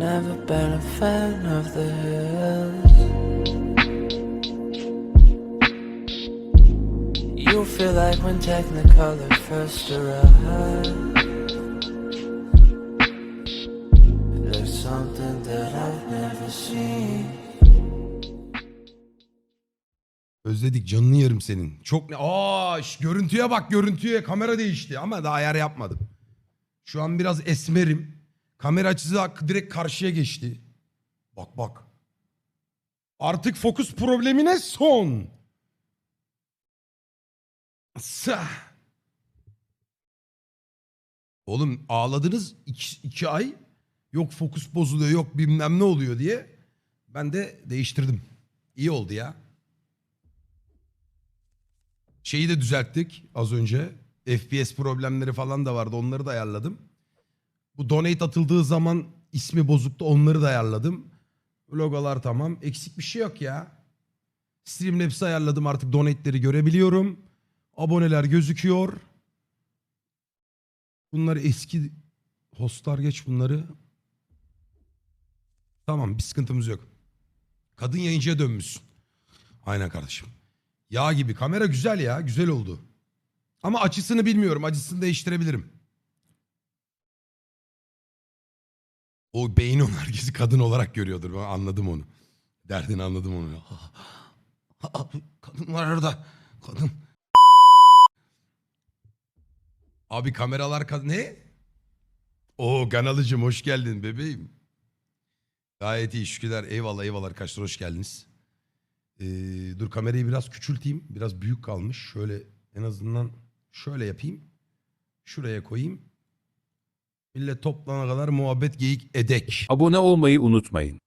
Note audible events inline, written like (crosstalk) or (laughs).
Never been a fan of the hills. You feel like when Technicolor first arrived. Looks something that I've never seen. Özledik canını yerim senin. Çok ne? Aa şş, görüntüye bak görüntüye kamera değişti ama daha ayar yapmadım. Şu an biraz esmerim. Kamera açısı direkt karşıya geçti. Bak bak. Artık fokus problemine son. Sah. Oğlum ağladınız iki, iki ay. Yok fokus bozuluyor yok bilmem ne oluyor diye. Ben de değiştirdim. İyi oldu ya. Şeyi de düzelttik az önce. FPS problemleri falan da vardı. Onları da ayarladım. Bu donate atıldığı zaman ismi bozuktu. Onları da ayarladım. Logolar tamam. Eksik bir şey yok ya. Streamlabs'i ayarladım. Artık donate'leri görebiliyorum. Aboneler gözüküyor. Bunlar eski hostlar geç bunları. Tamam bir sıkıntımız yok. Kadın yayıncıya dönmüşsün. Aynen kardeşim. Yağ gibi. Kamera güzel ya. Güzel oldu. Ama açısını bilmiyorum. Açısını değiştirebilirim. O beyin onu herkesi kadın olarak görüyordur. Ben anladım onu. Derdini anladım onu. (laughs) Kadın var orada. Kadın. Abi kameralar kad- ne? Oo kanalıcım hoş geldin bebeğim. Gayet iyi şükürler. Eyvallah eyvallah arkadaşlar hoş geldiniz. Ee, dur kamerayı biraz küçülteyim. Biraz büyük kalmış. Şöyle en azından şöyle yapayım. Şuraya koyayım. Millet toplana kadar muhabbet geyik edek. Abone olmayı unutmayın.